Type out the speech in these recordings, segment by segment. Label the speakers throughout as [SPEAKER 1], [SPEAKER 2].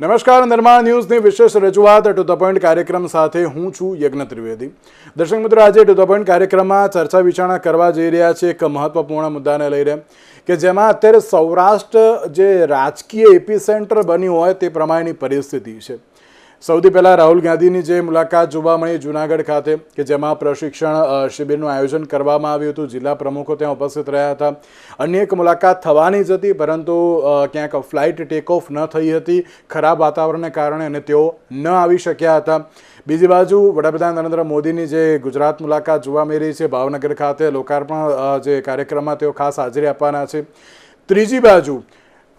[SPEAKER 1] નમસ્કાર, નિર્માણ ન્યૂઝની વિશેષ રજૂઆત ટુ ધ પોઈન્ટ કાર્યક્રમ સાથે હું છું યજ્ઞ ત્રિવેદી. દર્શક મિત્રો, આજે ટુ ધ પોઈન્ટ કાર્યક્રમમાં ચર્ચા વિચારણા કરવા જઈ રહ્યા છે એક મહત્વપૂર્ણ મુદ્દાને લઈને કે જેમાં અત્યારે સૌરાષ્ટ્ર જે રાજકીય એપી સેન્ટર બન્યું હોય તે પ્રમાણેની પરિસ્થિતિ છે. સૌથી પહેલાં રાહુલ ગાંધીની જે મુલાકાત જોવા મળી જુનાગઢ ખાતે, કે જેમાં પ્રશિક્ષણ શિબિરનું આયોજન કરવામાં આવ્યું હતું. જિલ્લા પ્રમુખો ત્યાં ઉપસ્થિત રહ્યા હતા. અન્ય એક મુલાકાત થવાની જ હતી, પરંતુ ક્યાંક ફ્લાઇટ ટેક ઓફ ન થઈ હતી. ખરાબ વાતાવરણને કારણે અને તેઓ ન આવી શક્યા હતા. બીજી બાજુ વડાપ્રધાન નરેન્દ્ર મોદીની જે ગુજરાત મુલાકાત જોવા મળી રહી છે, ભાવનગર ખાતે લોકાર્પણ જે કાર્યક્રમમાં તેઓ ખાસ હાજરી આપવાના છે. ત્રીજી બાજુ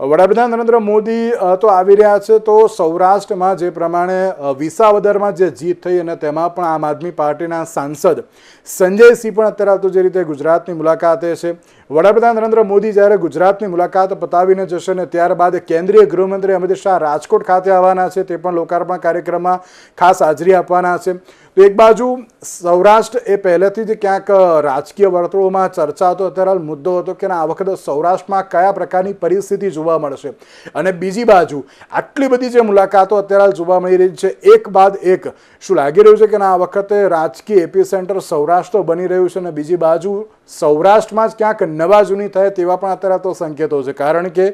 [SPEAKER 1] વડાપ્રધાન નરેન્દ્ર મોદી તો આવી રહ્યા છે. તો સૌરાષ્ટ્રમાં જે પ્રમાણે વિસાવદરમાં જે જીત થઈ અને તેમાં પણ આમ આદમી પાર્ટીના સાંસદ સંજયસિંહ પણ અત્યારે તો જે રીતે ગુજરાતની મુલાકાતે છે. વડાપ્રધાન નરેન્દ્ર મોદી જ્યારે ગુજરાતની મુલાકાત પતાવીને જશે ને ત્યારબાદ કેન્દ્રીય ગૃહમંત્રી અમિત શાહ રાજકોટ ખાતે આવવાના છે. તે પણ લોકાર્પણ કાર્યક્રમમાં ખાસ હાજરી આપવાના છે. તો એક બાજુ સૌરાષ્ટ્ર એ પહેલેથી જ ક્યાંક રાજકીય વર્તુળોમાં ચર્ચા હતો અત્યારે મુદ્દો હતો કે આ વખતે સૌરાષ્ટ્રમાં કયા પ્રકારની પરિસ્થિતિ જોવા મળશે? અને બીજી બાજુ આટલી બધી જે મુલાકાતો અત્યારે જોવા મળી રહી છે, એક બાદ એક. શું લાગી રહ્યું છે કે આ વખતે રાજકીય એપી સેન્ટર સૌરાષ્ટ્ર બની રહ્યું છે અને બીજી બાજુ સૌરાષ્ટ્રમાં જ ક્યાંક નવા જૂની થાય તેવા પણ અત્યારે તો સંકેતો છે. કારણ કે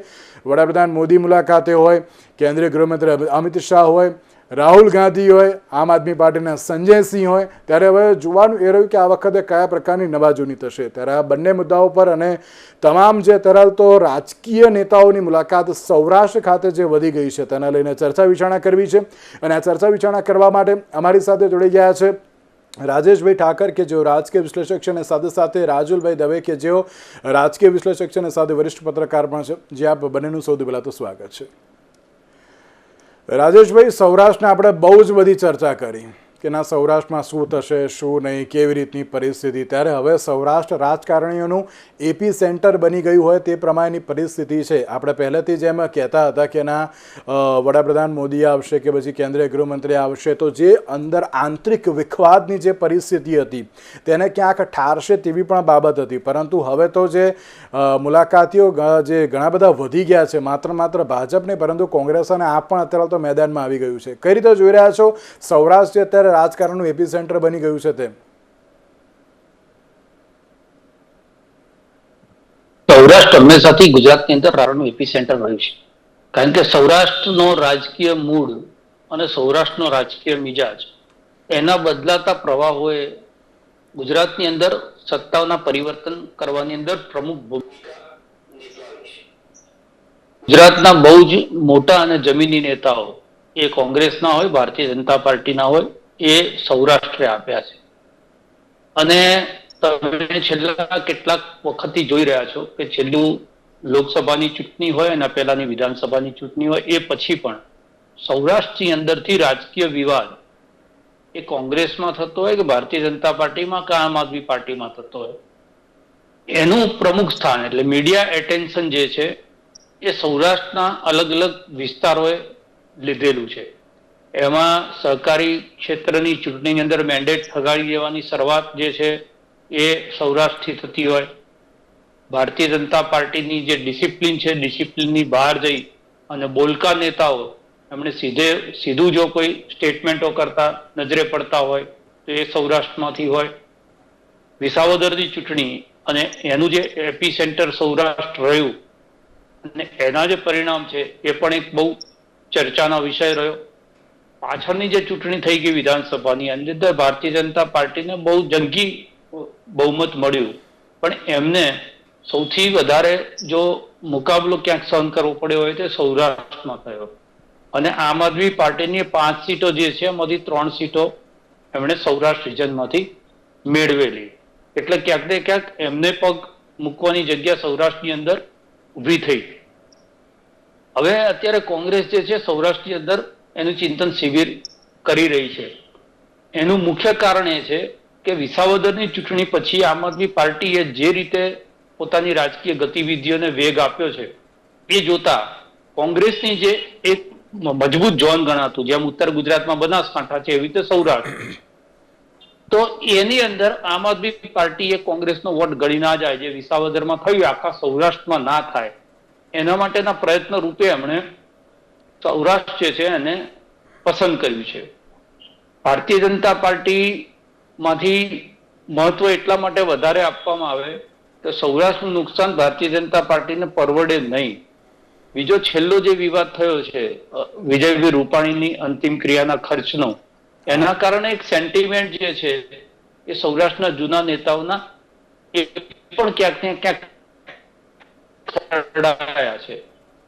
[SPEAKER 1] વડાપ્રધાન મોદી મુલાકાતે હોય, કેન્દ્રીય ગૃહમંત્રી અમિત શાહ હોય રાહુલ ગાંધી હોય, આમ આદમી પાર્ટીના સંજયસિંહ હોય, ત્યારે હવે જોવાનું એ રહ્યું કે આ વખતે કયા પ્રકારની નવાજૂની થશે. ત્યારે આ બંને મુદ્દાઓ પર અને તમામ જે અત્યારે તો રાજકીય નેતાઓની મુલાકાત સૌરાષ્ટ્ર ખાતે જે વધી ગઈ છે, તેના લઈને ચર્ચા વિચારણા કરવી છે. અને આ ચર્ચા વિચારણા કરવા માટે અમારી સાથે જોડી ગયા છે રાજેશભાઈ ઠાકર, કે જેઓ રાજકીય વિશ્લેષક છે, અને સાથે સાથે રાજુલભાઈ દવે, કે જેઓ રાજકીય વિશ્લેષક છે, અને સાથે વરિષ્ઠ પત્રકાર પણ છે. જે આપ બંનેનું સૌથી પહેલાં તો સ્વાગત છે. રાજેશભાઈ સૌરાષ્ટ્રને આપણે બહુ જ બધી ચર્ચા કરી. કે ના સૌરાષ્ટ્રમાં શું થશે, શું નહીં, કેવી રીતની પરિસ્થિતિ? ત્યારે હવે સૌરાષ્ટ્ર રાજકારણીઓનું એપી સેન્ટર બની ગયું હોય તે પ્રમાણેની પરિસ્થિતિ છે. આપણે પહેલેથી જેમ કહેતા હતા કે ના વડાપ્રધાન મોદી આવશે કે પછી કેન્દ્રીય ગૃહમંત્રી આવશે, તો જે અંદર આંતરિક વિખવાદની જે પરિસ્થિતિ હતી, તેને ક્યાંક ઠારશે તેવી પણ બાબત હતી. પરંતુ હવે તો જે મુલાકાતીઓ જે ઘણા બધા વધી ગયા છે, માત્ર માત્ર ભાજપ નહીં, પરંતુ કોંગ્રેસ અને આપ પણ અત્યારે તો મેદાનમાં આવી ગયું છે. કઈ રીતે જોઈ રહ્યા છો? સૌરાષ્ટ્ર જે અત્યારે રાજકારણનું એપી સેન્ટર બની ગયું છે તેમ
[SPEAKER 2] સૌરાષ્ટ્ર હંમેશાથી ગુજરાતની અંદર રાણનું એપી સેન્ટર રહ્યું છે. કારણ કે સૌરાષ્ટ્રનો રાજકીય મૂળ અને સૌરાષ્ટ્રનો રાજકીય મિજાજ એના બદલાતા પ્રવાહોએ ગુજરાતની અંદર સત્તાઓના પરિવર્તન કરવાની અંદર પ્રમુખ ભૂમિકા ગુજરાતના બહુ જ મોટા અને જમીની નેતાઓ એ કોંગ્રેસના હોય, ભારતીય જનતા પાર્ટીના હોય એ સૌરાષ્ટ્રે આપ્યા છે. અને તમે છેલ્લા કેટલાક વખતથી જોઈ રહ્યા છો કે છેલ્લું લોકસભાની ચૂંટણી હોય અને પહેલાની વિધાનસભાની ચૂંટણી હોય, એ પછી પણ સૌરાષ્ટ્રની અંદરથી રાજકીય વિવાદ એ કોંગ્રેસમાં થતો હોય કે ભારતીય જનતા પાર્ટીમાં કે આમ આદમી પાર્ટીમાં થતો હોય, એનું પ્રમુખ સ્થાન એટલે મીડિયા એટેન્શન જે છે, એ સૌરાષ્ટ્રના અલગ અલગ વિસ્તારોએ લીધેલું છે. એમાં સહકારી ક્ષેત્રની ચૂંટણીની અંદર મેન્ડેટ ફગાડી દેવાની શરૂઆત જે છે એ સૌરાષ્ટ્રથી થતી હોય. ભારતીય જનતા પાર્ટીની જે ડિસિપ્લિન છે ડિસિપ્લિનની બહાર જઈ અને બોલકા નેતાઓ એમણે સીધે, સીધું જો કોઈ સ્ટેટમેન્ટો કરતા નજરે પડતા હોય તો એ સૌરાષ્ટ્રમાંથી હોય. વિસાવદરની ચૂંટણી અને એનું જે એપી સેન્ટર સૌરાષ્ટ્ર રહ્યું અને એના જે પરિણામ છે એ પણ એક બહુ ચર્ચાનો વિષય રહ્યો. પાછળની જે ચૂંટણી થઈ ગઈ વિધાનસભાની અંદર ભારતીય જનતા પાર્ટીને બહુ જંગી બહુમત મળ્યું. પણ એમને સૌથી વધારે જો મુકાબલો ક્યાંક સહન કરવો પડ્યો હોય તે સૌરાષ્ટ્રમાં થયો. અને આમ આદમી પાર્ટીની પાંચ સીટો જે છે, એમાંથી ત્રણ સીટો એમણે સૌરાષ્ટ્ર રિજનમાંથી મેળવેલી. એટલે ક્યાંક ને ક્યાંક એમને પગ મૂકવાની જગ્યા સૌરાષ્ટ્રની અંદર ઊભી થઈ. હવે અત્યારે કોંગ્રેસ જે છે, સૌરાષ્ટ્રની અંદર એનું ચિંતન શિબિર કરી રહી છે. એનું મુખ્ય કારણ એ છે કે વિસાવદરની ચૂંટણી પછી આમ આદમી પાર્ટીએ જે રીતે પોતાની રાજકીય ગતિવિધિઓને વેગ આપ્યો છે, એ જોતા કોંગ્રેસની જે એક મજબૂત ઝોન ગણાતું, જેમ ઉત્તર ગુજરાતમાં બનાસકાંઠા છે, એવી રીતે સૌરાષ્ટ્ર તો એની અંદર આમ આદમી પાર્ટીએ કોંગ્રેસનો વોટ ગળી ના જાય, જે વિસાવદરમાં થયું, આખા સૌરાષ્ટ્રમાં ના થાય, એના માટેના પ્રયત્ન રૂપે એમણે સૌરાષ્ટ્ર જે છે એને પસંદ કર્યું છે. ભારતીય જનતા પાર્ટી માંથી મહત્વ એટલા માટે વધારે આપવામાં આવે કે સૌરાષ્ટ્રનું નુકસાન ભારતીય જનતા પાર્ટીને પરવડે નહીં. બીજો છેલ્લો જે વિવાદ થયો છે વિજયભાઈ રૂપાણીની અંતિમ ક્રિયાના ખર્ચનો, એના કારણે એક સેન્ટિમેન્ટ જે છે એ સૌરાષ્ટ્રના જૂના નેતાઓના એ પણ ક્યાંક ને ક્યાંક છે.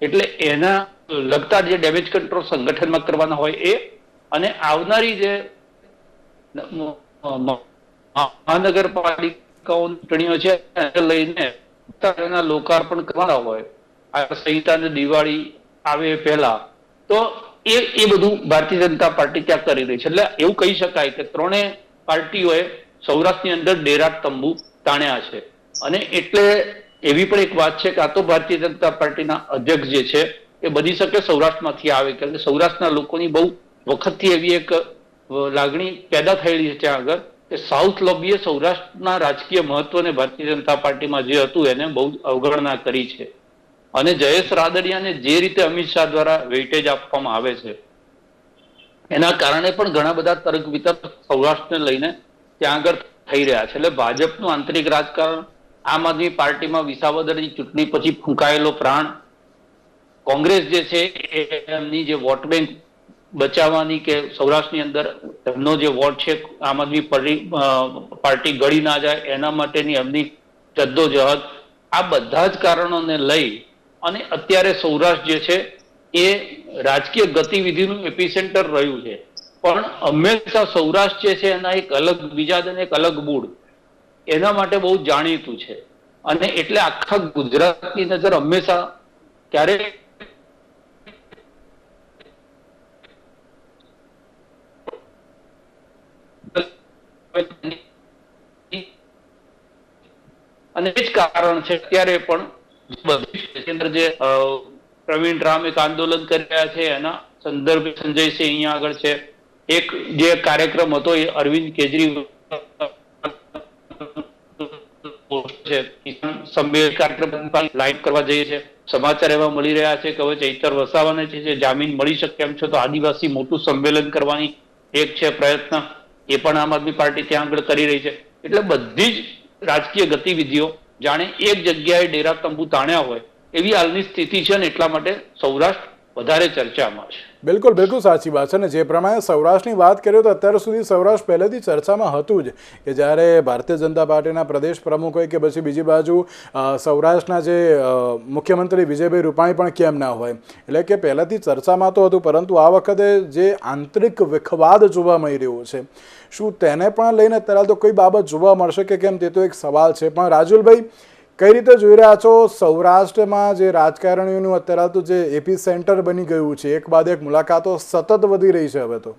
[SPEAKER 2] એટલે એના લગતા જે ડેમેજ કંટ્રોલ સંગઠનમાં કરવાના હોય એ અને આવનારી જે મ- મ- ચૂંટણીઓ છે લઈને એના લોકાર્પણ કરવાના હોય, આ સંહિતા અને દિવાળી આવે પહેલા, તો એ એ બધું ભારતીય જનતા પાર્ટી ત્યાં કરી રહી છે. એટલે એવું કહી શકાય કે ત્રણેય પાર્ટીઓએ સૌરાષ્ટ્રની અંદર ડેરા તંબુ તાણ્યા છે. અને એટલે એવી પણ એક વાત છે કે આ તો ભારતીય જનતા પાર્ટીના અધ્યક્ષ જે છે, એ બની શકે સૌરાષ્ટ્રમાંથી આવે, કારણ કે સૌરાષ્ટ્રના લોકોની બહુ વખતથી એવી એક લાગણી પેદા થયેલી છે ત્યાં આગળ કે સાઉથ લોબીએ સૌરાષ્ટ્રના રાજકીય મહત્વને ભારતીય જનતા પાર્ટીમાં જે હતું એને બહુ અવગણના કરી છે. અને જયેશ રાદડિયાને જે રીતે અમિત શાહ દ્વારા વેઇટેજ આપવામાં આવે છે, એના કારણે પણ ઘણા બધા તર્ક વિતર્ક સૌરાષ્ટ્રને લઈને ત્યાં આગળ થઈ રહ્યા છે. એટલે ભાજપનું આંતરિક રાજકારણ આમ આદમી પાર્ટીમાં વિસાવદરની ચૂંટણી પછી ફૂંકાયેલો પ્રાણ, કોંગ્રેસ જે છે એમની જે વોટ બેંક બચાવવાની કે સૌરાષ્ટ્રની અંદર એમનો જે વોટ છે, આમ આદમી પાર્ટી ગળી ના જાય, એના માટેની એમની જદ્દોજહદ, આ બધા જ કારણોને લઈ અને અત્યારે સૌરાષ્ટ્ર જે છે એ રાજકીય ગતિવિધિનું એપિસેન્ટર રહ્યું છે. પણ હંમેશા સૌરાષ્ટ્ર જે છે એના એક અલગ બીજા અને એક અલગ મૂળ. એના માટે બહુ જાણીતું છે. અને એટલે આખા ગુજરાતની નજર હંમેશા ક્યારે અને એ જ કારણ છે અત્યારે પણ જે પ્રવીણ રામ એક આંદોલન કરી રહ્યા છે, એના સંદર્ભે સંજયસિંહ અહીંયા આગળ છે. એક જે કાર્યક્રમ હતો એ અરવિંદ કેજરીવાલ છે. સંમેલન કાર્યક્રમ લાઈવ કરવા જઈએ છે સમાચાર એવા મળી રહ્યા છે કે હવે ચૈતર વસાવાને છે જે જામીન મળી શકે એમ છે તો આદિવાસી મોટું સંમેલન કરવાની એક છે પ્રયત્ન. એ પણ આમ આદમી પાર્ટી ત્યાં આગળ કરી રહી છે. એટલે બધી જ રાજકીય ગતિવિધિઓ જાણે એક જગ્યાએ ડેરા તંબુ તાણ્યા હોય એવી હાલની સ્થિતિ છે ને એટલા માટે સૌરાષ્ટ્ર વધારે ચર્ચામાં છે.
[SPEAKER 1] બિલકુલ બિલકુલ સાચી વાત છે. ને જે પ્રમાણે સૌરાષ્ટ્રની વાત કરીએ તો અત્યાર સુધી સૌરાષ્ટ્ર પહેલેથી ચર્ચામાં હતું જ કે જ્યારે ભારતીય જનતા પાર્ટીના પ્રદેશ પ્રમુખ હોય કે પછી બીજી બાજુ સૌરાષ્ટ્રના જે મુખ્યમંત્રી વિજયભાઈ રૂપાણી પણ કેમ ના હોય. એટલે કે પહેલાંથી ચર્ચામાં તો હતું, પરંતુ આ વખતે જે આંતરિક વિખવાદ જોવા મળી રહ્યો છે, શું તેને પણ લઈને અત્યારે તો કોઈ બાબત જોવા મળશે કે કેમ તે તો એક સવાલ છે. પણ રાજુલભાઈ કઈ રીતે જોઈ રહ્યા છો? સૌરાષ્ટ્રમાં જે રાજકારણીઓનું અત્યારે તો જે એપી સેન્ટર બની ગયું છે, એક બાદ એક મુલાકાતો સતત વધી રહી છે હવે તો.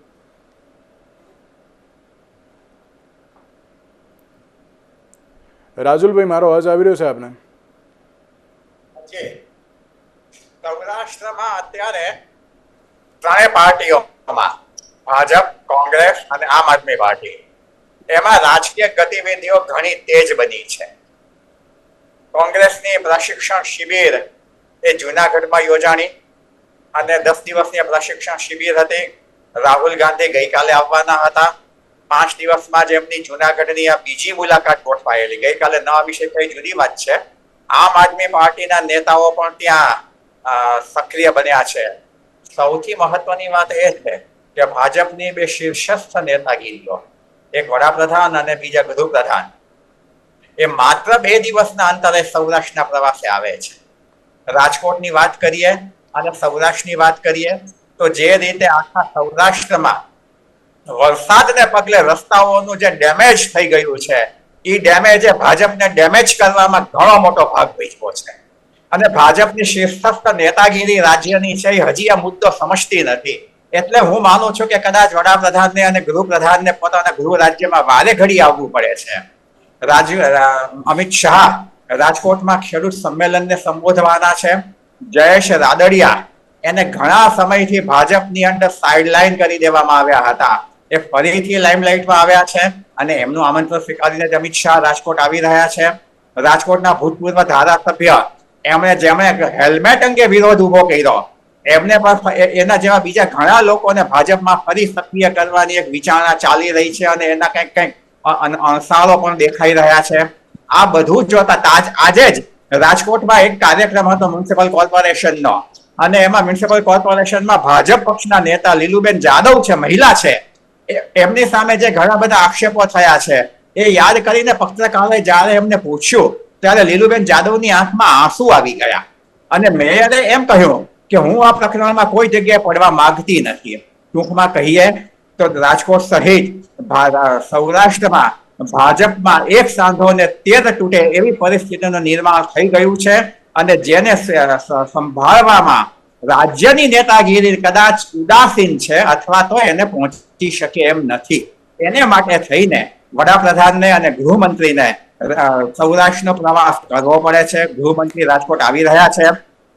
[SPEAKER 1] રાજુલભાઈ, મારો અવાજ આવી રહ્યો છે આપને?
[SPEAKER 3] સૌરાષ્ટ્રમાં અત્યારે ત્રણે પાર્ટીઓમાં ભાજપ, કોંગ્રેસ અને આમ આદમી પાર્ટી. એમાં રાજકીય ગતિવિધિઓ ઘણી તેજ બની છે. કોંગ્રેસની પ્રશિક્ષણ શિબિર એ જુનાગઢમાં યોજાણી અને દસ દિવસની પ્રશિક્ષણ શિબિર હતી. રાહુલ ગાંધી ગઈકાલે આવવાના હતા. પાંચ દિવસમાં જ એમની જુનાગઢની આ બીજી મુલાકાત ગોઠવાયેલી. ગઈકાલે ન આવી શકે એ જુદી વાત છે? આમ આદમી પાર્ટીના નેતાઓ પણ ત્યાં સક્રિય બન્યા છે. સૌથી મહત્વની વાત એ છે કે ભાજપની બે શીર્ષસ્થ નેતાગીરીઓ, એક વડાપ્રધાન અને બીજા ગૃહપ્રધાન. એ માત્ર બે દિવસના અંતરે સૌરાષ્ટ્રના પ્રવાસે આવે છે. રાજકોટની વાત કરીએ અને સૌરાષ્ટ્રની વાત કરીએ, તો જે રીતે આખા સૌરાષ્ટ્રમાં વરસાદને પગલે રસ્તાઓનું જે ડેમેજ થઈ ગયું છે એ ડેમેજે ભાજપને ડેમેજ કરવામાં ઘણો મોટો ભાગ ભજવો છે. અને ભાજપની શીર્ષસ્થ નેતાગીરી રાજ્યની છે એ હજી આ મુદ્દો સમજતી નથી. એટલે હું માનું છું કે કદાચ વડાપ્રધાનને અને ગૃહપ્રધાનને પોતાના ગૃહ રાજ્યમાં વારે ઘડી આવવું પડે છે. રાજ અમિત શાહ રાજકોટમાં ખેડૂત સંમેલનને સંબોધવાના છે. જયેશ રાદડિયા એને ઘણા સમયથી ભાજપની અંદર સાઇડલાઇન કરી દેવામાં આવ્યા હતા. એ ફરીથી લાઇમલાઇટમાં આવ્યા છે અને એમનું આમંત્રણ સ્વીકારીને અમિત શાહ રાજકોટ આવી રહ્યા છે. રાજકોટના ભૂતપૂર્વ ધારાસભ્ય એમણે જેમણે હેલ્મેટ અંગે વિરોધ ઊભો કર્યો, એમને પણ એના જેવા બીજા ઘણા લોકોને ભાજપમાં ફરી સક્રિય કરવાની એક વિચારણા ચાલી રહી છે અને એના કંઈક કંઈક અણસારો પણ દેખાઈ રહ્યા છે. આ બધું જોતા તાજ આજે જ રાજકોટમાં એક કાર્યક્રમ હતો મ્યુનિસિપલ કોર્પોરેશનનો. અને એમાં મ્યુનિસિપલ કોર્પોરેશનમાં ભાજપ પક્ષના નેતા લીલુબેન જાદવ છે, મહિલા છે. એમની સામે જે ઘણા બધા આક્ષેપો થયા છે, એ યાદ કરીને પત્રકારોએ જ્યારે એમને પૂછ્યું, ત્યારે લીલુબેન જાદવની આંખમાં આંસુ આવી ગયા. અને મેયરે એમ કહ્યું કે હું આ પ્રકરણમાં કોઈ જગ્યાએ પડવા માંગતી નથી. ટૂંકમાં કહીએ તો રાજકોટ સહિત સૌરાષ્ટ્રમાં, ભાજપમાં એક સાંધો ને તેર તૂટે એવી પરિસ્થિતિનું નિર્માણ થઈ ગયું છે. અને જેને સંભાળવામાં રાજ્યની નેતાગીરી કદાચ ઉદાસીન છે અથવા તો એને પહોંચી શકે એમ નથી. એને માટે થઈને વડાપ્રધાનને અને ગૃહમંત્રીને સૌરાષ્ટ્રનો પ્રવાસ કરવો પડે છે. ગૃહમંત્રી રાજકોટ આવી રહ્યા છે.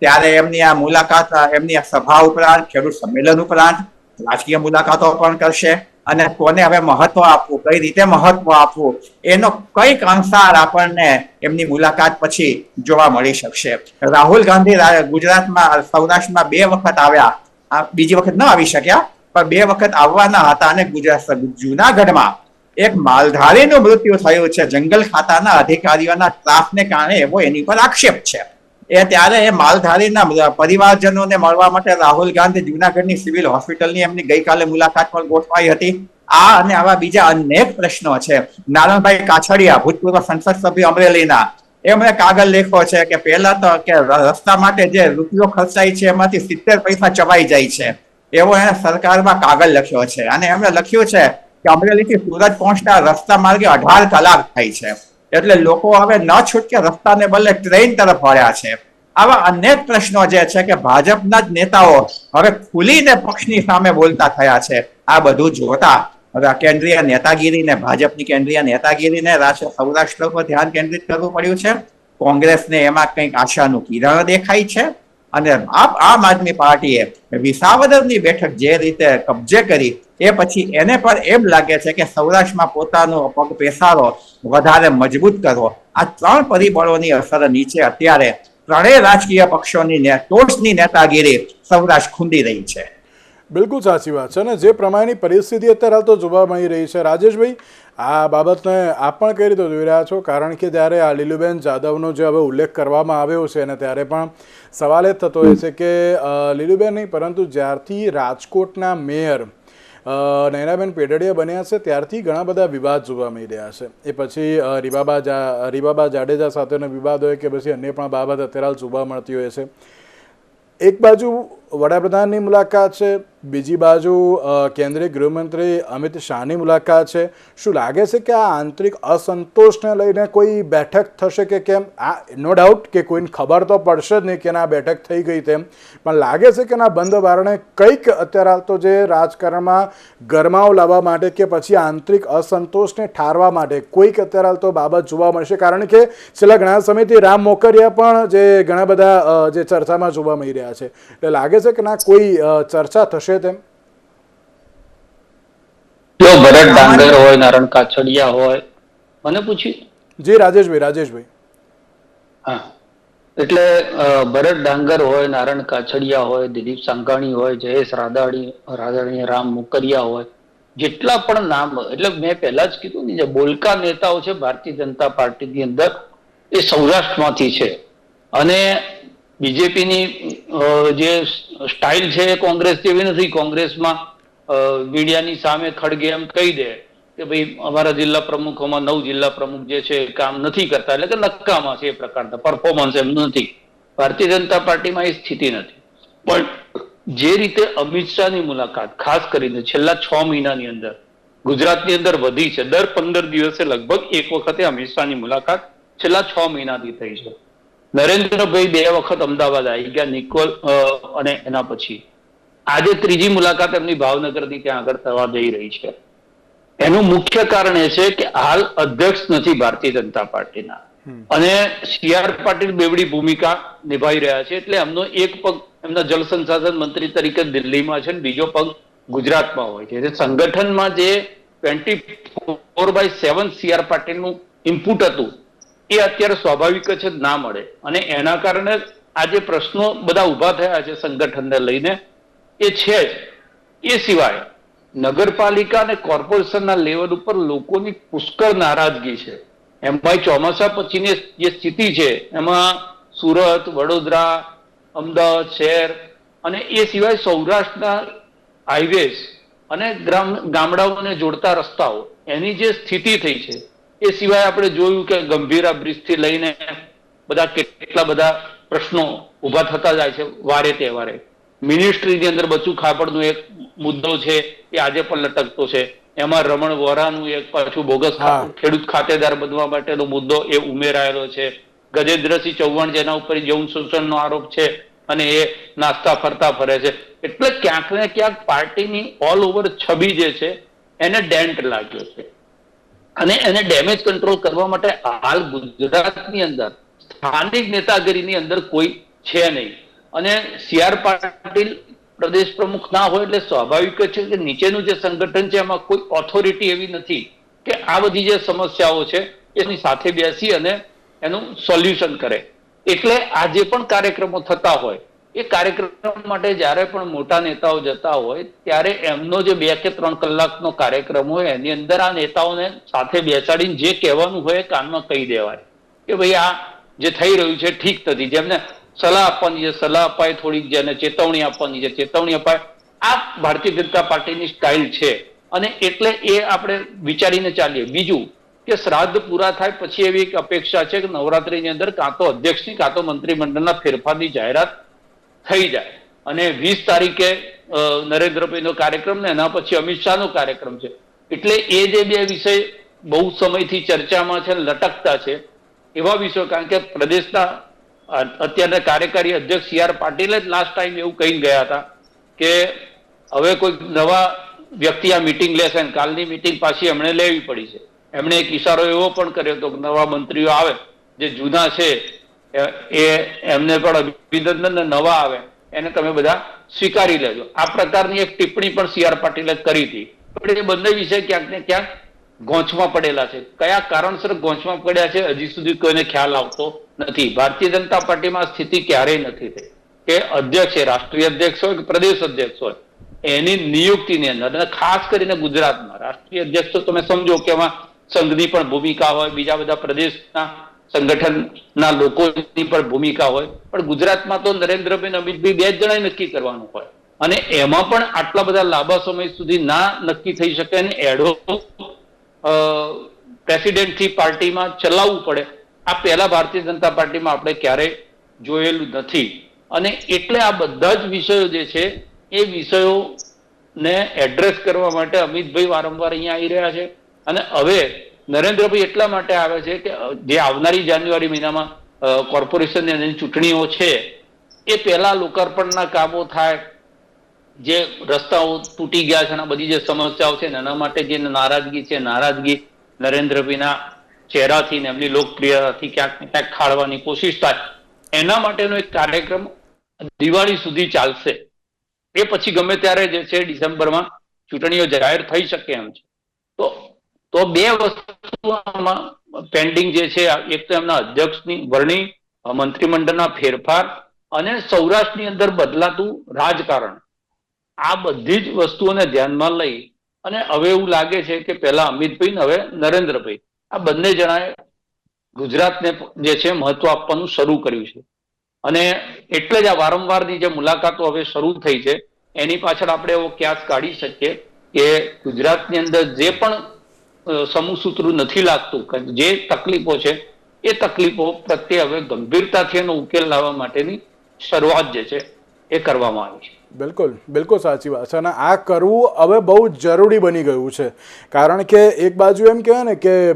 [SPEAKER 3] ત્યારે એમની આ મુલાકાત એમની આ સભા ઉપરાંત, ખેડૂત સંમેલન ઉપરાંત રાજકીય મુલાકાતો પણ કરશે અને કોને હવે મહત્વ આપવું, કઈ રીતે મહત્વ આપવું, એનો કંઈક અંસાર આપણને એમની મુલાકાત પછી જોવા મળી શકશે. રાહુલ ગાંધી ગુજરાતમાં સૌરાષ્ટ્રમાં બે વખત આવ્યા. બીજી વખત ન આવી શક્યા, પણ બે વખત આવવાના હતા અને ગુજરાત, જુનાગઢમાં એક માલધારીનું મૃત્યુ થયું છે. જંગલ ખાતાના અધિકારીઓના ત્રાસને કારણે એવો એની પર આક્ષેપ છે. એ ત્યારે એ માલધારીના પરિવારજનોને મળવા માટે રાહુલ ગાંધી જુનાગઢની સિવિલ હોસ્પિટલની એમની ગઈકાલે મુલાકાત પણ ગોઠવાઈ હતી. આ અને આવા બીજા અનેક પ્રશ્નો છે. નારણભાઈ કાછડિયા, ભૂતપૂર્વ સંસદ સભ્ય અમરેલીના. એમણે કાગળ લેખો છે કે પહેલા તો કે રસ્તા માટે જે રૂપિયો ખર્ચાય છે, એમાંથી સિત્તેર પૈસા ચવાઈ જાય છે. એવો એને સરકારમાં કાગળ લખ્યો છે. અને એમણે લખ્યું છે કે અમરેલીથી સુરત પહોંચતા રસ્તા માર્ગે અઢાર કલાક થાય છે. એટલે લોકો હવે ન છૂટકે રસ્તાને બદલે ટ્રેન તરફ વળ્યા છે. આવા અનેક પ્રશ્નો જે છે કે ભાજપના જ નેતાઓ હવે ખુલીને પક્ષની સામે બોલતા થયા છે. આ બધું જોતા હવે કેન્દ્રીય નેતાગીરીને, ભાજપની કેન્દ્રીય નેતાગીરીને રાષ્ટ્ર, સૌરાષ્ટ્ર પર ધ્યાન કેન્દ્રિત કરવું પડ્યું છે. કોંગ્રેસને એમાં કંઈક આશાનું કિરણ દેખાય છે. અને આમ આદમી પાર્ટીએ વિસાવદરની બેઠક જે રીતે કબજે કરી, એ પછી એને પણ એમ લાગે છે કે સૌરાષ્ટ્રમાં પોતાનો પગ પેસારો વધારે મજબૂત કરવો આ ત્રણ પરિબળોની અસર નીચે અત્યારે ત્રણેય રાજકીય પક્ષોની ટોચની નેતાગીરી સૌરાષ્ટ્ર ખૂંદી રહી છે.
[SPEAKER 1] બિલકુલ સાચી વાત છે અને જે પ્રમાણેની પરિસ્થિતિ અત્યારે હાલ તો જોવા મળી રહી છે. રાજેશભાઈ આ બાબતને આપ પણ કઈ રીતે જોઈ રહ્યા છો? કારણ કે જ્યારે આ લીલુબેન જાદવનો જે હવે ઉલ્લેખ કરવામાં આવ્યો છે અને ત્યારે પણ સવાલ એ થતો હોય છે કે લીલુબેન નહીં, પરંતુ જ્યારથી રાજકોટના મેયર નૈનાબેન નયનાબેન બન્યા છે, ત્યારથી ઘણા બધા વિવાદ જોવા મળી રહ્યા છે. એ પછી રીબાબા જા, રીબાબા જાડેજા સાથેનો વિવાદ હોય કે પછી અન્ય પણ બાબત અત્યારે જોવા મળતી હોય છે. એક બાજુ વડાપ્રધાનની મુલાકાત છે. બીજી બાજુ કેન્દ્રીય ગૃહમંત્રી અમિત શાહની મુલાકાત છે. શું લાગે છે કે આ આંતરિક અસંતોષને લઈને કોઈ બેઠક થશે કે કેમ? આ નો ડાઉટ કે કોઈને ખબર તો પડશે જ નહીં કે ના બેઠક થઈ ગઈ તેમ. પણ લાગે છે કે ના બંધ બારણે કંઈક અત્યારે તો જે રાજકારણમાં ગરમાવો લાવવા માટે કે પછી આંતરિક અસંતોષને ઠારવા માટે કોઈક અત્યારે તો બાબત જોવા મળશે. કારણ કે છેલ્લા ઘણા સમયથી રામ મોકરિયા પણ જે ઘણા બધા જે ચર્ચામાં જોવા મળી રહ્યા છે. એટલે લાગે છે કે ના કોઈ ચર્ચા થશે તેમ?
[SPEAKER 2] જો ભરત ડાંગર હોય નારણ કાછડિયા હોય મને પૂછ્યું.
[SPEAKER 1] જી રાજેશભાઈ રાજેશભાઈ.
[SPEAKER 2] હા. એટલે ભરત ડાંગર હોય નારણ કાછડિયા હોય દિલીપ સાંઘાણી હોય જયેશ રાધાણી રાધાણી રામ મુકરિયા હોય જેટલા પણ નામ એટલે મેં પહેલા જ કીધું ને જે બોલકા નેતાઓ છે ભારતીય જનતા પાર્ટીની અંદર એ સૌરાષ્ટ્રમાંથી છે. અને બીજેપીની જે સ્ટાઇલ છે એ કોંગ્રેસ જેવી નથી. કોંગ્રેસમાં મીડિયાની સામે ખડગે એમ કહી દે કે ભાઈ અમારા જિલ્લા પ્રમુખોમાં નવ જિલ્લા પ્રમુખ જે છે કામ નથી કરતા. એટલે કે નક્કામાં છે એ પ્રકારના. પરફોર્મન્સ એમ નથી. ભારતીય જનતા પાર્ટીમાં એ સ્થિતિ નથી. પણ જે રીતે અમિત શાહની મુલાકાત, ખાસ કરીને છેલ્લા છ મહિનાની અંદર, ગુજરાતની અંદર વધી છે. દર પંદર દિવસે લગભગ એક વખતે અમિત શાહની મુલાકાત છેલ્લા છ મહિનાથી થઈ છે. નરેન્દ્રભાઈ બે વખત અમદાવાદ આવી ગયા નિકોલ અને એના પછી. આજે ત્રીજી મુલાકાત એમની ભાવનગરથી ત્યાં આગળ થવા જઈ રહી છે. એનું મુખ્ય કારણ એ છે કે હાલ અધ્યક્ષ નથી ભારતીય જનતા પાર્ટીના. અને સી આર પાટીલ બેવડી ભૂમિકા નિભાવી રહ્યા છે એટલે એમનો એક પગ એમના જળ સંસાધન મંત્રી તરીકે દિલ્હીમાં છે બીજો પગ ગુજરાતમાં હોય છે. સંગઠનમાં જે twenty four by seven C R પાટીલનું input હતું એ અત્યારે સ્વાભાવિક જ ના મળે. અને એના કારણે આજે પ્રશ્નો બધા ઊભા થયા છે સંગઠનને લઈને. એ છે જ. એ સિવાય નગરપાલિકા અને કોર્પોરેશનના લેવલ ઉપર લોકોની પુષ્કળ નારાજગી છે. એમાં ચોમાસા પછીની જે સ્થિતિ છે, એમાં સુરત, વડોદરા, અમદાવાદ, શહેર અને એ સિવાય સૌરાષ્ટ્રના હાઈવેઝ અને ગામડાઓને જોડતા રસ્તાઓ, એની જે સ્થિતિ થઈ છે એ સિવાય આપણે જોયું કે ગંભીરા બ્રિજથી લઈને બધા કેટલા બધા પ્રશ્નો ઊભા થતા જાય છે વારે તહેવારે. મિનિસ્ટ્રીની અંદર બચુ ખાપડનું એક મુદ્દો છે એ આજે પણ લટકતો છે. એમાં રમણ વોરાનું એક પાછું બોગસ ખેડૂત ખાતેદાર બનવા માટેનો મુદ્દો એ ઉમેરાયેલો છે. ગજેન્દ્રસિંહ ચૌહાણ જેના ઉપર જૌન શોષણનો આરોપ છે અને એ નાસ્તા ફરતા ફરે છે. એટલે ક્યાંક ને ક્યાંક પાર્ટીની ઓલ ઓવર છબી જે છે એને ડેન્ટ લાગ્યો છે. અને એને ડેમેજ કંટ્રોલ કરવા માટે હાલ ગુજરાતની અંદર, સ્થાનિક નેતાગીરીની અંદર કોઈ છે નહીં. અને સીઆર પાટીલ પ્રદેશ પ્રમુખ ના હોય એટલે સ્વાભાવિક છે કે નીચેનું જે સંગઠન છે એમાં કોઈ ઓથોરિટી એવી નથી કે આ બધી જે સમસ્યાઓ છે, એની સાથે બેસી અને એનું સોલ્યુશન કરે. એટલે આ જે પણ કાર્યક્રમો થતા હોય એ કાર્યક્રમ માટે જ્યારે પણ મોટા નેતાઓ જતા હોય, ત્યારે એમનો જે બે કે ત્રણ કલાકનો કાર્યક્રમ હોય, એની અંદર આ નેતાઓને સાથે બેસાડીને જે કહેવાનું હોય કાનમાં કહી દેવાય. કે ભાઈ આ જે થઈ રહ્યું છે ઠીક નથી જેમને સલાહ આપવાની છે, સલાહ અપાય થોડીક, જેને ચેતવણી આપવાની છે, ચેતવણી અપાય. આ ભારતીય જનતા પાર્ટીની સ્ટાઇલ છે. અને એટલે એ આપણે વિચારીને ચાલીએ. બીજું કે શ્રાદ્ધ પૂરા થાય પછી એવી એક અપેક્ષા છે કે નવરાત્રીની અંદર કાં તો અધ્યક્ષની, કાં તો મંત્રીમંડળના ફેરફારની જાહેરાત થઈ જાય. અને વીસ તારીખે નરેન્દ્રભાઈનો કાર્યક્રમ ને એના પછી અમિત શાહનો કાર્યક્રમ છે. એટલે એ જે બે વિષય બહુ સમયથી ચર્ચામાં છે લટકતા છે, એવા વિષયો, કારણ કે પ્રદેશના અત્યારના કાર્યકારી અધ્યક્ષ સી આર પાટીલે જ લાસ્ટ ટાઈમ એવું કહી ગયા હતા કે હવે કોઈ નવા વ્યક્તિ આ મિટિંગ લેશે અને કાલની મિટિંગ પાછી એમણે લેવી પડી છે. એમણે એક ઈશારો એવો પણ કર્યો હતો કે નવા મંત્રીઓ આવે, જે જૂના છે એમને પણ અભિનંદન નવા આવે, એને તમે બધા સ્વીકારી લેજો. આ પ્રકારની એક ટિપ્પણી પણ સી આર પાટીલે કરી હતી. પણ એ બંને વિષય ક્યાંક ને ક્યાંક ગોંચમાં પડેલા છે. કયા કારણસર ગોંચમાં પડ્યા છે હજી સુધી કોઈને ખ્યાલ આવતો નથી. ભારતીય જનતા પાર્ટીમાં સ્થિતિ ક્યારેય નથી થઈ. કે અધ્યક્ષ રાષ્ટ્રીય અધ્યક્ષ હોય કે પ્રદેશ અધ્યક્ષ હોય, એની નિયુક્તિની અંદર, અને ખાસ કરીને ગુજરાતમાં. રાષ્ટ્રીય અધ્યક્ષ તો તમે સમજો કે એમાં સંઘની પણ ભૂમિકા હોય, બીજા બધા પ્રદેશના સંગઠનના લોકોની પણ ભૂમિકા હોય. પણ ગુજરાતમાં તો નરેન્દ્રબેન અમિતભાઈ બે જ જણાએ નક્કી કરવાનું હોય. અને એમાં પણ આટલા બધા લાંબા સમય સુધી ના નક્કી થઈ શકે અને એડો પ્રેસિડેન્ટથી પાર્ટીમાં ચલાવવું પડે. આ પહેલા ભારતીય જનતા પાર્ટીમાં આપણે ક્યારેય જોયેલું નથી. અને એટલે આ બધા જ વિષયો જે છે, એ વિષયોને એડ્રેસ કરવા માટે અમિતભાઈ વારંવાર અહીંયા આવી રહ્યા છે. અને હવે નરેન્દ્રભાઈ એટલા માટે આવે છે કે જે આવનારી જાન્યુઆરી મહિનામાં કોર્પોરેશનની અંદર ચૂંટણીઓ છે, એ પહેલા લોકાર્પણના કામો થાય, જે રસ્તાઓ તૂટી ગયા છે બધી જે સમસ્યાઓ છે એના માટે જે નારાજગી છે, નારાજગી નરેન્દ્રભાઈના ચહેરાથી ને એમની લોકપ્રિયતાથી ક્યાંક ક્યાંક ખાળવાની કોશિશ થાય. એના માટેનો એક કાર્યક્રમ દિવાળી સુધી ચાલશે. એ પછી ગમે ત્યારે જે છે, ડિસેમ્બરમાં ચૂંટણીઓ જાહેર થઈ શકે એમ છે. તો તો બે વસ્તુ પેન્ડિંગ જે છે, એક તો એમના અધ્યક્ષની, વરણી મંત્રીમંડળના ફેરફાર અને સૌરાષ્ટ્રની અંદર બદલાતું રાજકારણ. આ બધી જ વસ્તુઓને ધ્યાનમાં લઈ અને હવે એવું લાગે છે કે પહેલા અમિતભાઈ ને હવે નરેન્દ્રભાઈ. આ બંને જણાએ ગુજરાતને જે છે મહત્વ આપવાનું શરૂ કર્યું છે. અને એટલે જ આ વારંવારની જે મુલાકાતો હવે શરૂ થઈ છે, એની પાછળ આપણે એવો ક્યાસ કાઢી શકીએ કે ગુજરાતની અંદર જે પણ અ, સમૂહસૂત્રું નથી લાગતું જે તકલીફો છે એ તકલીફો પ્રત્યે હવે ગંભીરતાથી એનો ઉકેલ લાવવા માટેની શરૂઆત જે છે એ કરવામાં આવી છે.
[SPEAKER 1] બિલકુલ બિલકુલ સાચી વાત છે. અને આ કરવું હવે બહુ જરૂરી બની ગયું છે. કારણ કે એક બાજુ એમ કહેવાય ને કે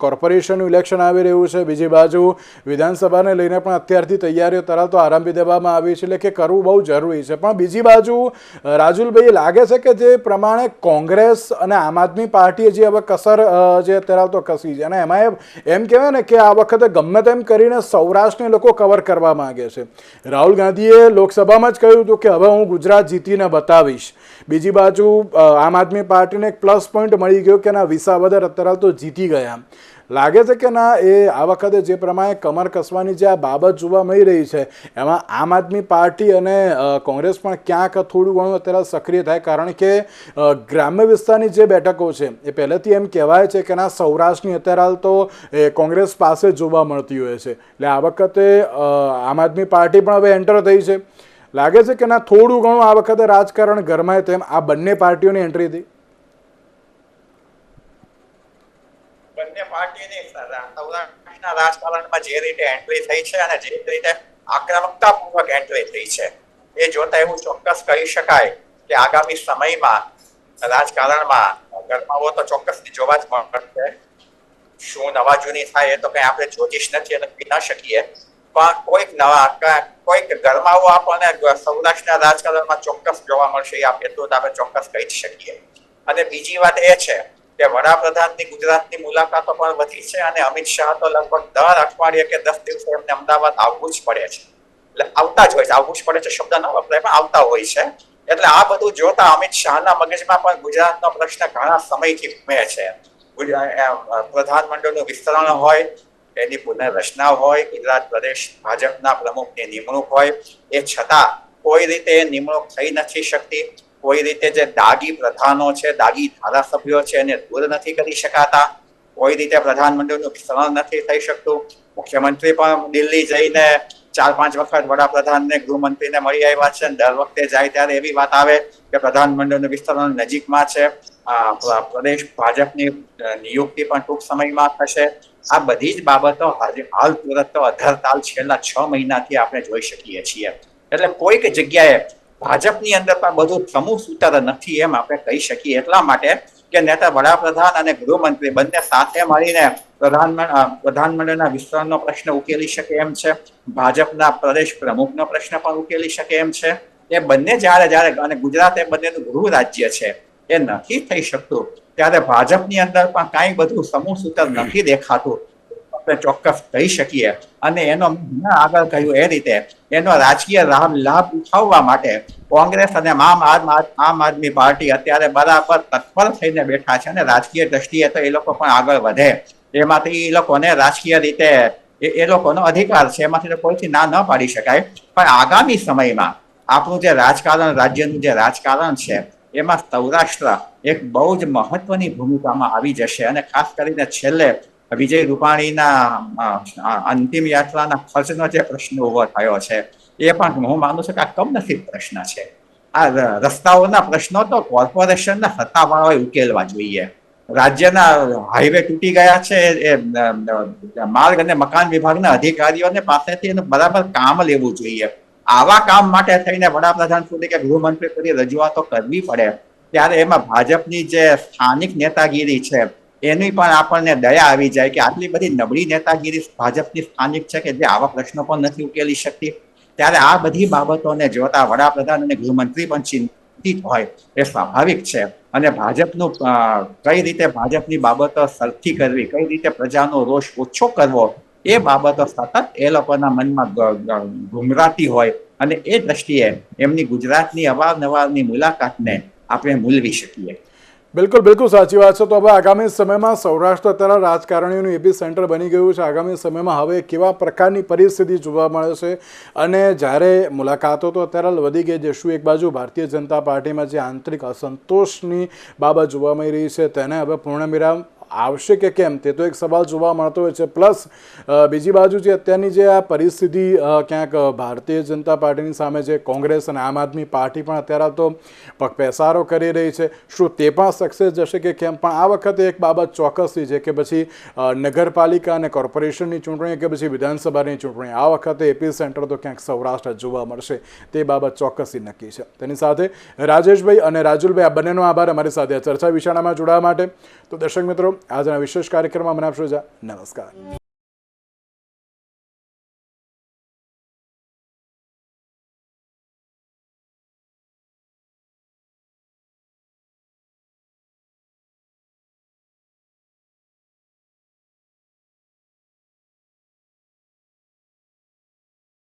[SPEAKER 1] કોર્પોરેશનનું ઇલેક્શન આવી રહ્યું છે. બીજી બાજુ વિધાનસભાને લઈને પણ અત્યારથી તૈયારીઓ તરત આરંભી દેવામાં આવી છે. એટલે કે કરવું બહુ જરૂરી છે. પણ બીજી બાજુ રાજુલભાઈ લાગે છે કે જે પ્રમાણે કોંગ્રેસ અને આમ આદમી પાર્ટીએ જે હવે કસર જે અત્યારે તો કસી છે. અને એમ- એમ કહેવાય ને કે આ વખતે ગમે તેમ કરીને સૌરાષ્ટ્રને લોકો કવર કરવા માગે છે. રાહુલ ગાંધીએ લોકસભામાં જ કહ્યું હતું કે હવે હું ગુજરાત જીતીને બતાવીશ. બીજી બાજુ આમ આદમી પાર્ટીને એક પ્લસ પોઈન્ટ મળી ગયો કે ના, વિસાવદર અત્યારે તો જીતી ગયા. લાગે છે કે ના, એ આ વખતે જે પ્રમાણે કમર કસવાની જે આ બાબત જોવા મળી રહી છે, એમાં આમ આદમી પાર્ટી અને કોંગ્રેસ પણ ક્યાંક થોડું ઘણું અત્યારે સક્રિય થાય. કારણ કે ગ્રામ્ય વિસ્તારની જે બેઠકો છે, એ પહેલેથી એમ કહેવાય છે કે ના, સૌરાષ્ટ્રની અત્યારે હાલ તો કોંગ્રેસ પાસે જોવા મળતી હોય છે. એટલે આ વખતે આમ આદમી પાર્ટી પણ હવે એન્ટર થઈ છે. લાગે છે કે ના, થોડું ઘણું આ વખતે રાજકારણ ગરમાય તેમ આ બંને પાર્ટીઓની એન્ટ્રીથી
[SPEAKER 3] બંને પાર્ટીની સૌરાષ્ટ્રના રાજકારણમાં જે રીતે એન્ટ્રી થઈ છે અને જે રીતે આક્રમકતાપૂર્વક એન્ટ્રી થઈ છે, એ જોતા એવું ચોક્કસ કહી શકાય કે આગામી સમયમાં રાજકારણમાં ગરમાવો તો ચોક્કસથી જોવા જ મળશે. શું નવા જૂની થાય એ તો કઈ આપણે જ્યોતિષ નથી અને કહી ના શકીએ. પણ કોઈક નવા કોઈક ગરમાવો આપણને સૌરાષ્ટ્રના રાજકારણમાં ચોક્કસ જોવા મળશે. એ આપણે તો આપણે ચોક્કસ કહી જ શકીએ. અને બીજી વાત એ છે કે વડાપ્રધાનની ગુજરાતની મુલાકાતો પણ વધી છે અને અમિત શાહ તો લગભગ દર અઠવાડિયે કે દસ દિવસે એમને અમદાવાદ આવવું જ પડે છે. એટલે આવતા જ હોય છે. આવવું જ પડે છે શબ્દ ન વપરાય, પણ આવતા હોય છે. એટલે આ બધું જોતા અમિત શાહના મગજમાં પણ ગુજરાતનો પ્રશ્ન ઘણા સમયથી ઘૂમે છે. પ્રધાનમંડળનું વિસ્તરણ હોય એની પુનઃરચના હોય, ગુજરાત પ્રદેશ ભાજપના પ્રમુખની નિમણૂક હોય. એ છતાં કોઈ રીતે નિમણૂક થઈ નથી શકતી. કોઈ રીતે જે દાગી પ્રધાનો છે, દાગી ધારાસભ્યો છે એને દૂર નથી કરી શકાતા. કોઈ રીતે પ્રધાનમંત્રીનું વિસ્તરણ નથી થઈ શકતું. મુખ્યમંત્રી પણ દિલ્હી જઈને ચાર પાંચ વખત વડાપ્રધાનને, ગૃહમંત્રીને મળી આવ્યા છે. દર વખતે જાય ત્યારે એવી વાત આવે કે પ્રધાનમંત્રીનું વિસ્તરણ નજીકમાં છે. આ પ્રદેશ ભાજપની નિયુક્તિ પણ ટૂંક સમયમાં થશે. આ બધી જ બાબતો હાલ તુરત તો અધરતાલ છેલ્લા છ મહિનાથી આપણે જોઈ શકીએ છીએ. એટલે કોઈક જગ્યાએ ભાજપની અંદર પણ બધું સમૂહ સૂત્ર નથી એમ આપણે કહી શકીએ. એટલા માટે કે નેતા વડાપ્રધાન અને ગૃહમંત્રી બંને સાથે મળીને પ્રધાનમંત્રી પ્રધાનમંત્રીના વિસ્તરણનો પ્રશ્ન ઉકેલી શકે એમ છે. ભાજપના પ્રદેશ પ્રમુખનો પ્રશ્ન પણ ઉકેલી શકે એમ છે. એ બંને જ્યારે જ્યારે અને ગુજરાત એ બંનેનું ગૃહ રાજ્ય છે. એ નથી થઈ શકતું. ત્યારે ભાજપની અંદર પણ કાંઈ બધું સમૂહ સૂત્ર નથી દેખાતું. આપણે ચોક્કસ કહી શકીએ. અને એનો મેં આગળ કહ્યું એ રીતે, એનો રાજકીય લાભ ઉઠાવવા માટે કોંગ્રેસ અને આમ આમ આદમી પાર્ટી અત્યારે બરાબર તત્પર થઈને બેઠા છે અને રાજકીય દ્રષ્ટિએ તો એ લોકો પણ આગળ વધે. એમાંથી એ લોકોને રાજકીય રીતે એ લોકોનો અધિકાર છે, એમાંથી કોઈથી ના ન પાડી શકાય. પણ આગામી સમયમાં આપણું જે રાજકારણ, રાજ્યનું જે રાજકારણ છે એમાં સૌરાષ્ટ્ર એક બહુ જ મહત્વની ભૂમિકામાં આવી જશે અને ખાસ કરીને છેલ્લે વિજય રૂપાણીના અંતિમ યાત્રાના ખર્ચનો જે પ્રશ્ન ઊભો થયો છે, એ પણ હું માનું છું કે આ કમનસીબ પ્રશ્ન છે. આ રસ્તાઓના પ્રશ્નો તો કોર્પોરેશનના સત્તાવાળાઓએ ઉકેલવા જોઈએ. રાજ્યના હાઈવે તૂટી ગયા છે, એ માર્ગ અને મકાન વિભાગના અધિકારીઓને પાસેથી એનું બરાબર કામ લેવું જોઈએ. આવા કામ માટે થઈને વડાપ્રધાન સુધી કે ગૃહમંત્રી સુધી રજૂઆતો કરવી પડે, ત્યારે એમાં ભાજપની જે સ્થાનિક નેતાગીરી છે, એની પણ આપણને દયા આવી જાય કે આટલી બધી નબળી નેતાગીરી ભાજપની સ્થાનિક છે કે જે આવા પ્રશ્નો પણ નથી ઉકેલી શકતી. ત્યારે આ બધી બાબતોને જોતા વડાપ્રધાન અને ગૃહમંત્રી પણ ચિંતિત હોય, એ સ્વાભાવિક છે. અને ભાજપનું કઈ રીતે ભાજપની બાબતો સરખી કરવી, કઈ રીતે પ્રજાનો રોષ ઓછો કરવો એ બાબતો સતત એ લોકોના મનમાં ગુમરાતી હોય અને એ દ્રષ્ટિએ એમની ગુજરાતની અવારનવારની મુલાકાતને આપણે મૂલવી શકીએ.
[SPEAKER 1] બિલકુલ બિલકુલ સાચી વાત છે. તો હવે આગામી સમયમાં સૌરાષ્ટ્ર અત્યારે રાજકારણીઓનું એપી સેન્ટર બની ગયું છે. આગામી સમયમાં હવે કેવા પ્રકારની પરિસ્થિતિ જોવા મળે છે અને જ્યારે મુલાકાતો તો અત્યારે વધી ગઈ. છે શું એક બાજુ ભારતીય જનતા પાર્ટીમાં જે આંતરિક અસંતોષની બાબત જોવા મળી રહી છે, તેને હવે પૂર્ણવિરામ આવશે કે કેમ? તે તો એક સવાલ જોવા મળતો હોય છે. પ્લસ બીજી બાજુ જે અત્યારની જે આ પરિસ્થિતિ ક્યાંક ભારતીય જનતા પાર્ટીની સામે જે કોંગ્રેસ અને આમ આદમી પાર્ટી પણ અત્યારે તો પગપેસારો કરી રહી છે. શું તે પણ સક્સેસ જશે કે કેમ? પણ આ વખતે એક બાબત ચોક્કસથી છે કે પછી નગરપાલિકા અને કોર્પોરેશનની ચૂંટણી કે પછી વિધાનસભાની ચૂંટણી, આ વખતે એપી સેન્ટર તો ક્યાંક સૌરાષ્ટ્ર જોવા મળશે. તે બાબત ચોક્કસથી નક્કી છે. તેની સાથે રાજેશભાઈ અને રાજુલભાઈ, આ બંનેનો આભાર અમારી સાથે ચર્ચા વિશાળામાં જોડાવા માટે. તો દર્શક મિત્રો આજના વિશેષ કાર્યક્રમમાં મને આપશો જા નમસ્કાર